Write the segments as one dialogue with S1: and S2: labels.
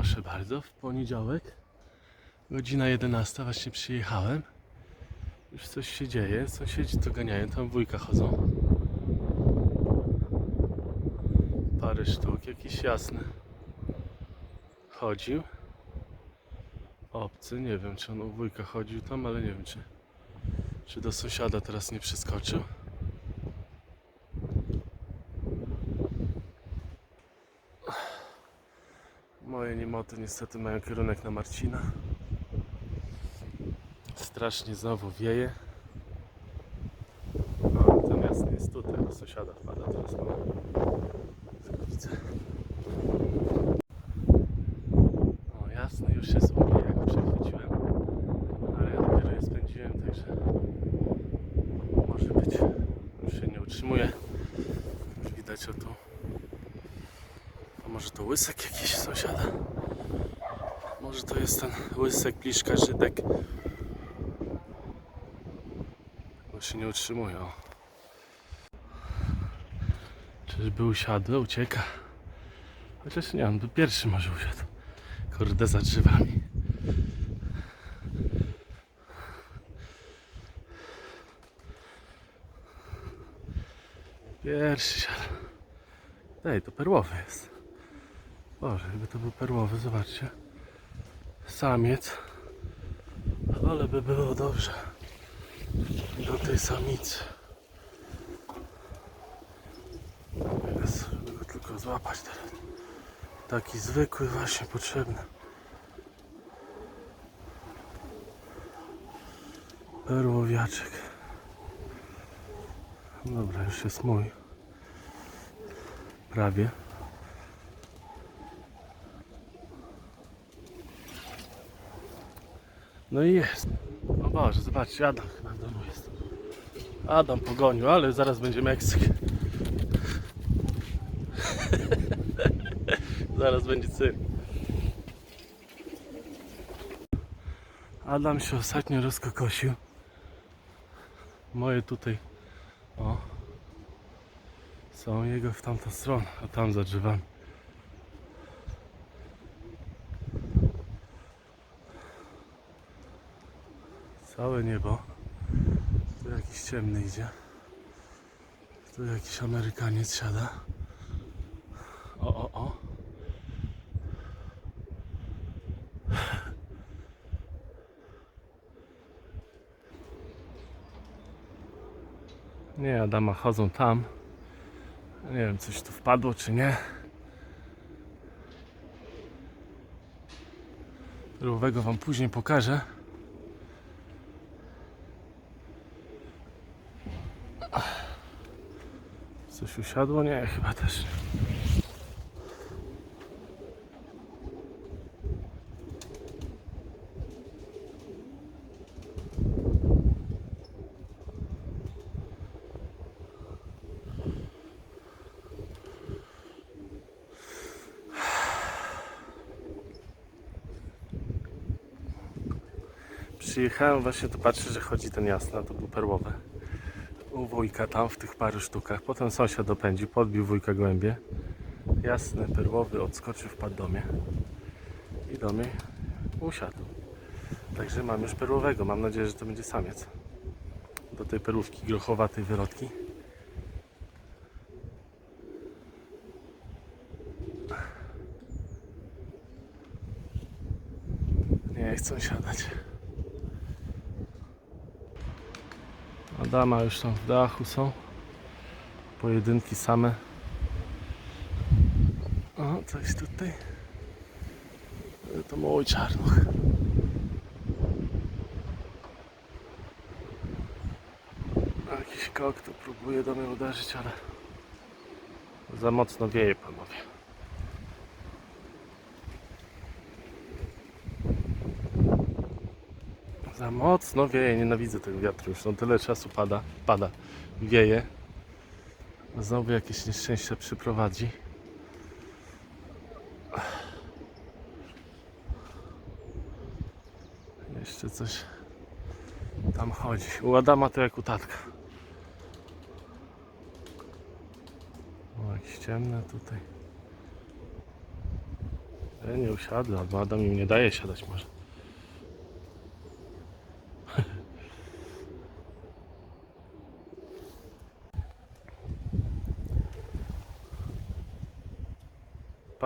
S1: proszę bardzo, w poniedziałek, godzina 11, właśnie przyjechałem. Już coś się dzieje, sąsiedzi to ganiają, tam wujka chodzą. Parę sztuk, jakiś jasny. Chodził. Obcy, nie wiem czy on u wujka chodził tam, ale nie wiem czy, czy do sąsiada teraz nie przeskoczył. Moje niemoty niestety mają kierunek na Marcina. Strasznie znowu wieje. O, ten jasny jest tutaj, do sąsiada wpada teraz. O, tylko widzę. O, jasny już jest u mnie, jak przechwyciłem. Ale ja dopiero je spędziłem, także może być. Już się nie utrzymuje. Widać o tu. Może to łysek jakiś sąsiada? Może to jest ten łysek, pliszka, żydek. Bo się nie utrzymują. Czyżby usiadł? Ucieka. Chociaż nie, on by pierwszy może usiadł. Kurde, za drzewami. Pierwszy siadł. Ej, to perłowy jest. Boże, jakby to był perłowy, zobaczcie. Samiec. Ale by było dobrze. Do tej samicy. Teraz, żeby go tylko złapać teraz. Taki zwykły właśnie potrzebny. Perłowiaczek. Dobra, już jest mój. Prawie. No i jest. O Boże, zobaczcie, Adam chyba w domu jest. Adam pogonił, ale zaraz będzie Meksyk. zaraz będzie cyrk. Adam się ostatnio rozkokosił. Moje tutaj, o, są jego w tamtą stronę, a tam za drzewami. Całe niebo. Tu jakiś ciemny idzie. Tu jakiś Amerykaniec siada. O, o, o. Nie, Adama chodzą tam. Nie wiem, coś tu wpadło czy nie. Rowego wam później pokażę. Coś usiadło? Nie, chyba też. Przyjechałem właśnie, to patrzę, że chodzi ten jasny, to był perłowy u wujka tam w tych paru sztukach. Potem sąsiad dopędził, podbił wujka głębie. Jasny, perłowy, odskoczył, wpadł do mnie. I do mnie usiadł. Także mam już perłowego. Mam nadzieję, że to będzie samiec. Do tej perłówki grochowatej wylotki. Nie chcą siadać. Adama już tam w dachu są. Pojedynki same. O, coś tutaj. To mój czarnuch. Jakiś kok tu próbuje do mnie uderzyć, ale za mocno wieje panowie. Za mocno wieje, nienawidzę tego wiatru już. No tyle czasu pada, pada, wieje. Znowu jakieś nieszczęście przyprowadzi. Jeszcze coś tam chodzi. U Adama to jak u tatka. O, jakieś ciemne tutaj. Te nie usiadły, albo Adam im nie daje siadać może.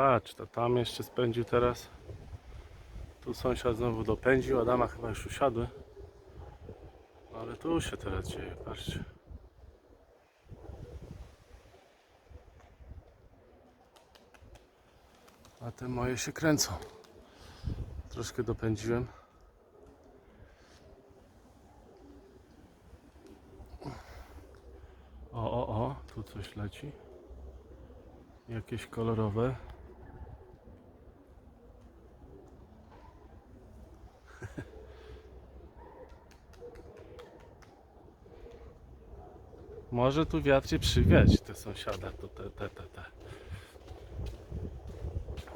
S1: Patrz, to tam jeszcze spędził teraz. Tu sąsiad znowu dopędził, Adama chyba już usiadły. No ale tu się teraz dzieje, patrzcie. A te moje się kręcą. Troszkę dopędziłem. O, o, o, tu coś leci. Jakieś kolorowe. Może tu wiatr się przywiać, te sąsiada, to te, te, te, te.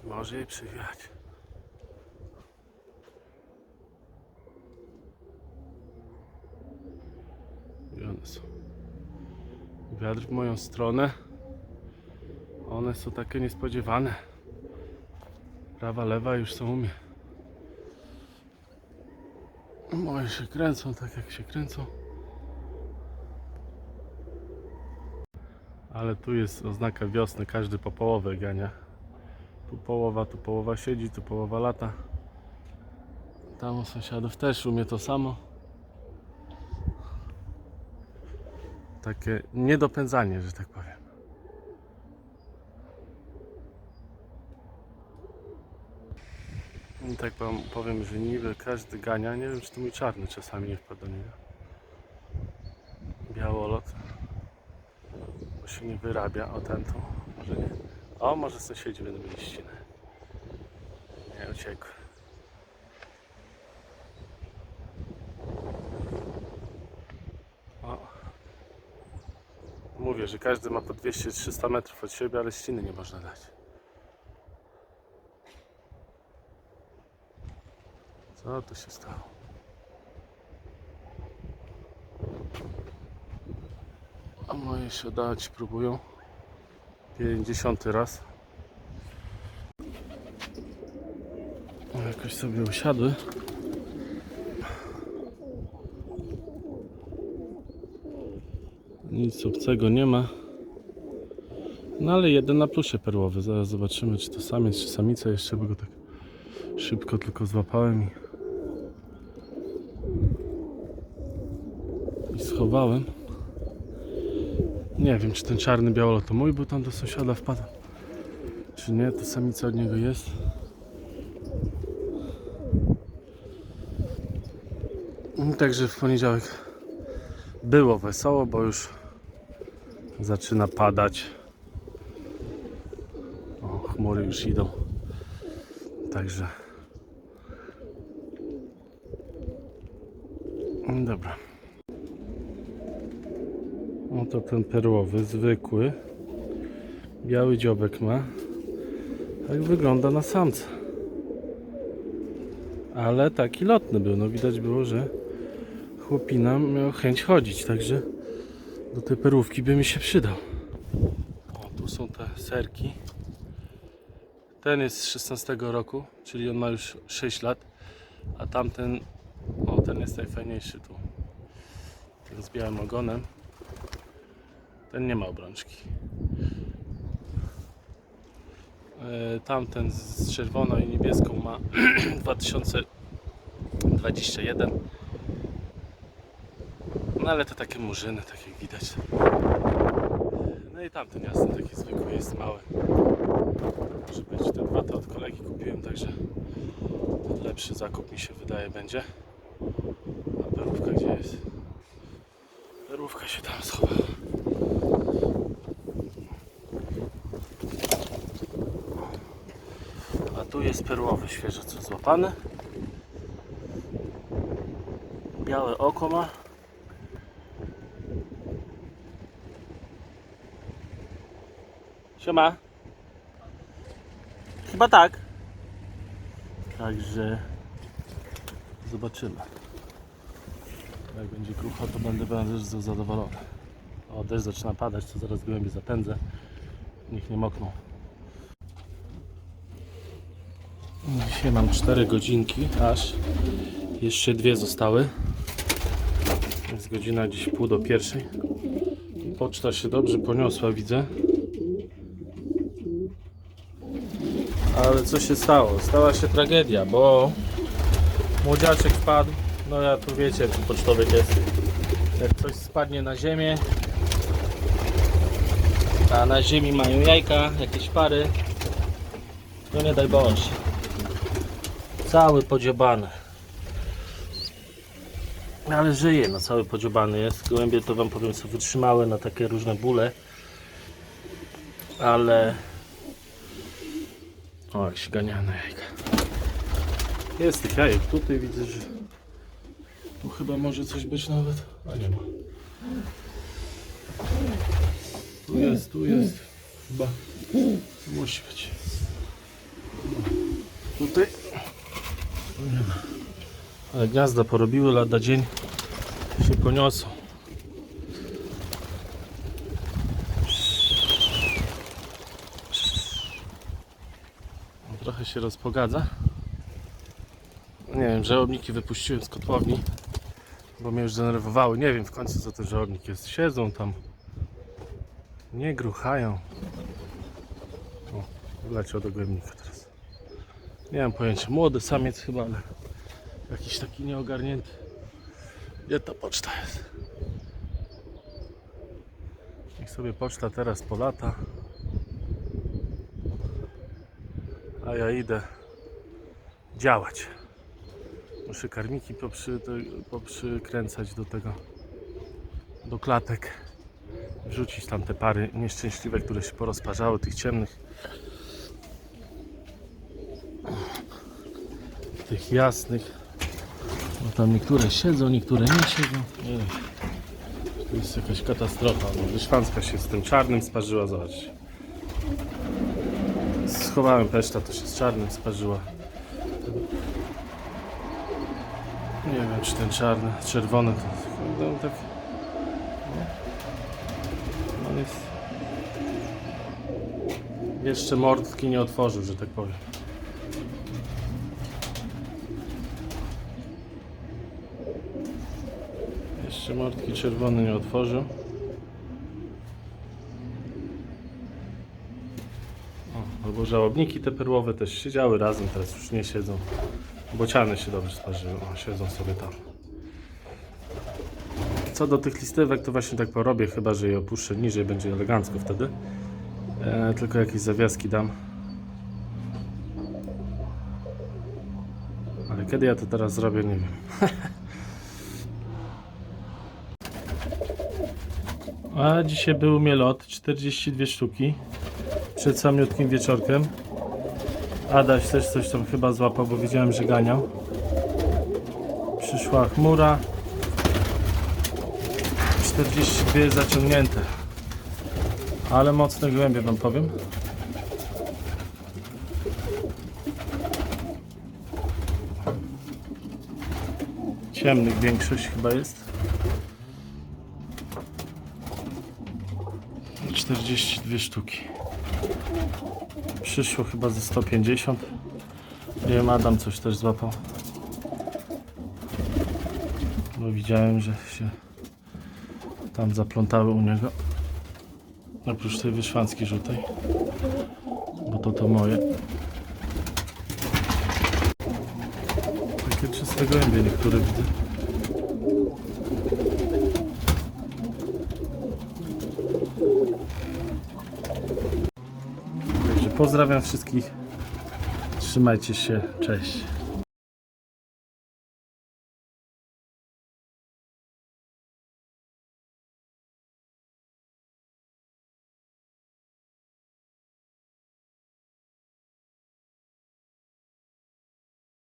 S1: Może je przywiać. I one są. Wiatr w moją stronę. One są takie niespodziewane. Prawa, lewa już są u mnie. Moje się kręcą tak jak się kręcą. Ale tu jest oznaka wiosny, każdy po połowę gania. Tu połowa, tu połowa siedzi, tu połowa lata. Tam u sąsiadów też u mnie to samo. Takie niedopędzanie, że tak powiem. I tak wam powiem, że niby każdy gania, nie wiem czy to mój czarny czasami nie wpadł do niego. Białolot. Bo się nie wyrabia, o ten to może nie. O, może sąsiedzi będą mieli ścinę. Nie, uciekł. O. Mówię, że każdy ma po 200-300 metrów od siebie, ale ściny nie można dać. Co tu się stało? Moje się dać próbują. 50 raz. O, Jakoś sobie usiadły. Nic obcego nie ma. No ale jeden na plusie perłowy. Zaraz zobaczymy, czy to samiec, czy samica. Jeszcze by go tak szybko tylko złapałem i, i schowałem. Nie wiem, czy ten czarny białolot to mój, bo tam do sąsiada wpadł. Czy nie, to samica od niego jest. I Także w poniedziałek było wesoło, bo już zaczyna padać. O, chmury już idą. Także. Dobra. Oto ten perłowy, zwykły. Biały dziobek ma. Tak wygląda na samca. Ale taki lotny był. No widać było, że chłopina miał chęć chodzić, także do tej perłówki by mi się przydał. O, tu są te serki. Ten jest z 16 roku, czyli on ma już 6 lat, a tamten, o ten jest najfajniejszy tu. Ten z białym ogonem. Ten nie ma obrączki. E, Tamten z czerwoną i niebieską ma 2021. No ale to takie murzyny, tak jak widać. No i tamten jasny, taki zwykły jest mały. Może być te dwa to od kolegi kupiłem, także lepszy zakup mi się wydaje będzie. A perówka gdzie jest? Perówka się tam schowała. A tu jest perłowy, świeżo co złapany. Białe oko ma. Siema. Chyba tak. Także zobaczymy. Jak będzie krucho, to będę bardzo zadowolony. O, deszcz zaczyna padać, to zaraz głębiej zapędzę. Niech nie mokną. Dzisiaj mam 4 godzinki, aż jeszcze dwie zostały. Jest godzina gdzieś pół do pierwszej. Poczta się dobrze poniosła, widzę. Ale co się stało? Stała się tragedia, bo młodziaczek wpadł. No ja tu wiecie, jaki pocztowiek jest. Jak coś spadnie na ziemię, a na ziemi mają jajka, jakieś pary, no nie daj Boże. Cały podziobany. Ale żyje, no cały podziobany jest. Gołębie to wam powiem co wytrzymały na takie różne bóle. Ale... O, jakieś ganiane jajka. Jest tych jajek tutaj, widzę, że... Tu chyba może coś być nawet, a nie ma. Tu jest, tu jest. Chyba musi być. Tutaj. Ale gniazda porobiły lada dzień. Się poniosą. Trochę się rozpogadza. Nie wiem, żałobniki wypuściłem z kotłowni, bo mnie już zdenerwowały. Nie wiem w końcu co to żałobnik jest. Siedzą tam. Nie gruchają. O, wleciał do głębnika teraz. Nie mam pojęcia. Młody samiec chyba, ale jakiś taki nieogarnięty. Gdzie ta poczta jest? Niech sobie poczta teraz polata. A ja idę działać. Muszę karmiki poprzy, poprzykręcać do tego, do klatek. Wrzucić tam te pary nieszczęśliwe, które się porozparzały, tych ciemnych. Tych jasnych. No tam niektóre siedzą, niektóre nie siedzą. Wiem. To jest jakaś katastrofa. No, wyszwanska się z tym czarnym sparzyła, zobaczcie. Schowałem peszta, to się z czarnym sparzyła. Nie wiem, czy ten czarny, czerwony to no, tak. No, on jest. Jeszcze mordki nie otworzył, że tak powiem. Mordki czerwony nie otworzył. O, albo żałobniki te perłowe też siedziały razem, teraz już nie siedzą. Bociany się dobrze sparzyły, o, siedzą sobie tam. Co do tych listewek, to właśnie tak porobię, chyba że je opuszczę niżej, będzie elegancko wtedy. E, tylko jakieś zawiaski dam. Ale kiedy ja to teraz zrobię, nie wiem. A dzisiaj był mielot, 42 sztuki. Przed samiutkim wieczorkiem. Adaś też coś tam chyba złapał, bo widziałem, że ganiał. Przyszła chmura. 42 zaciągnięte. Ale mocne głębie wam powiem. Ciemnych większość chyba jest. 42 sztuki. Przyszło chyba ze 150. Nie wiem, Adam coś też złapał. Bo widziałem, że się tam zaplątały u niego. Oprócz tej wyszwanskiej żółtej. Bo to to moje. Takie czyste gołębie niektóre widzę. Pozdrawiam wszystkich. Trzymajcie się. Cześć.